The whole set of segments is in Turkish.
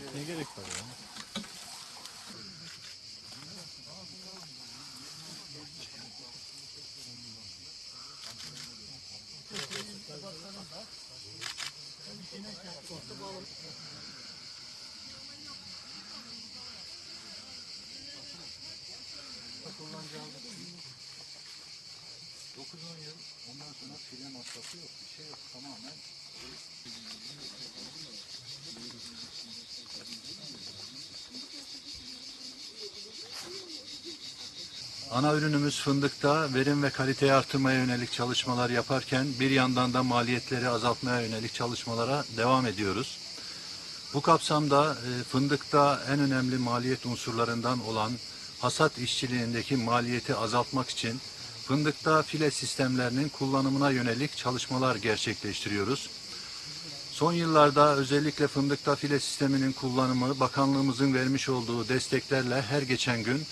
Ne gerek var ya? Ondan sonra file masrafı yok. Bir şey yok. Tamamen Ana ürünümüz fındıkta verim ve kaliteyi artırmaya yönelik çalışmalar yaparken bir yandan da maliyetleri azaltmaya yönelik çalışmalara devam ediyoruz. Bu kapsamda e, fındıkta en önemli maliyet unsurlarından olan hasat işçiliğindeki maliyeti azaltmak için fındıkta file sistemlerinin kullanımına yönelik çalışmalar gerçekleştiriyoruz. Son yıllarda özellikle fındıkta file sisteminin kullanımı bakanlığımızın vermiş olduğu desteklerle her geçen gün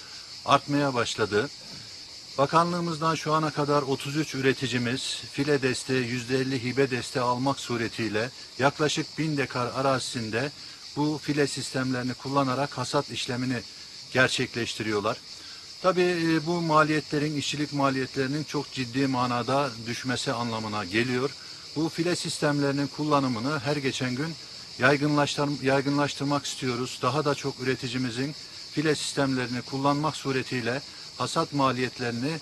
artmaya başladı. Bakanlığımızdan şu ana kadar 33 üreticimiz file desteği %50 hibe desteği almak suretiyle yaklaşık 1000 dekar arazisinde bu file sistemlerini kullanarak hasat işlemini gerçekleştiriyorlar. Tabii e, bu maliyetlerin, işçilik maliyetlerinin çok ciddi manada düşmesi anlamına geliyor. Bu file sistemlerinin kullanımını her geçen gün yaygınlaştır, yaygınlaştırmak istiyoruz. Daha da çok üreticimizin file sistemlerini kullanmak suretiyle hasat maliyetlerini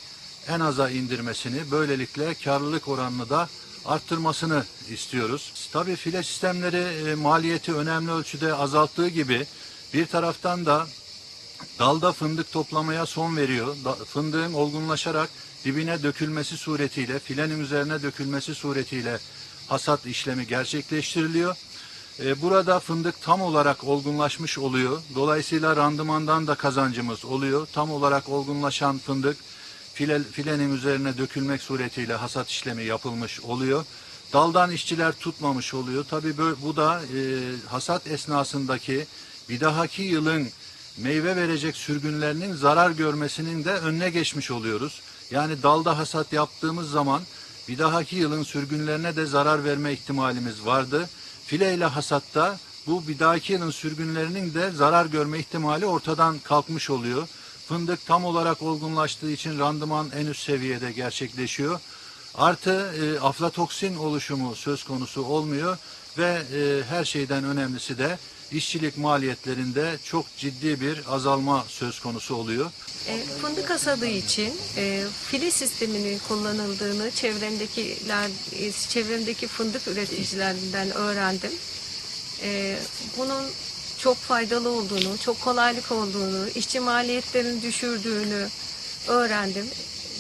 en aza indirmesini, böylelikle karlılık oranını da arttırmasını istiyoruz. Tabii file sistemleri e, maliyeti önemli ölçüde azalttığı gibi bir taraftan da dalda fındık toplamaya son veriyor. Da- fındığın olgunlaşarak dibine dökülmesi suretiyle, filenin üzerine dökülmesi suretiyle hasat işlemi gerçekleştiriliyor. E, Burada fındık tam olarak olgunlaşmış oluyor. Dolayısıyla randımandan da kazancımız oluyor. Tam olarak olgunlaşan fındık file, filenin üzerine dökülmek suretiyle hasat işlemi yapılmış oluyor. Daldan işçiler tutmamış oluyor. Tabii bö- bu da e, hasat esnasındaki bir dahaki yılın meyve verecek sürgünlerinin zarar görmesinin de önüne geçmiş oluyoruz. Yani dalda hasat yaptığımız zaman bir dahaki yılın sürgünlerine de zarar verme ihtimalimiz vardı. Fileyle hasatta bu bir dahaki yılın sürgünlerinin de zarar görme ihtimali ortadan kalkmış oluyor. Fındık tam olarak olgunlaştığı için randıman en üst seviyede gerçekleşiyor. Artı e, aflatoksin oluşumu söz konusu olmuyor ve e, her şeyden önemlisi de işçilik maliyetlerinde çok ciddi bir azalma söz konusu oluyor. E, fındık hasadı için e, fili sisteminin kullanıldığını çevremdekiler, e, çevremdeki fındık üreticilerinden öğrendim. E, bunun çok faydalı olduğunu, çok kolaylık olduğunu, işçi maliyetlerini düşürdüğünü öğrendim.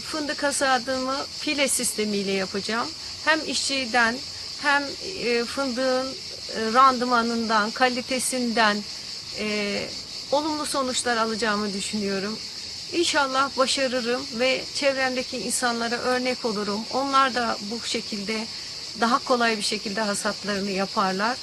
Fındık hasadımı file sistemiyle yapacağım. Hem işçiden hem e, fındığın e, randımanından, kalitesinden e, olumlu sonuçlar alacağımı düşünüyorum. İnşallah başarırım ve çevremdeki insanlara örnek olurum. Onlar da bu şekilde daha kolay bir şekilde hasatlarını yaparlar.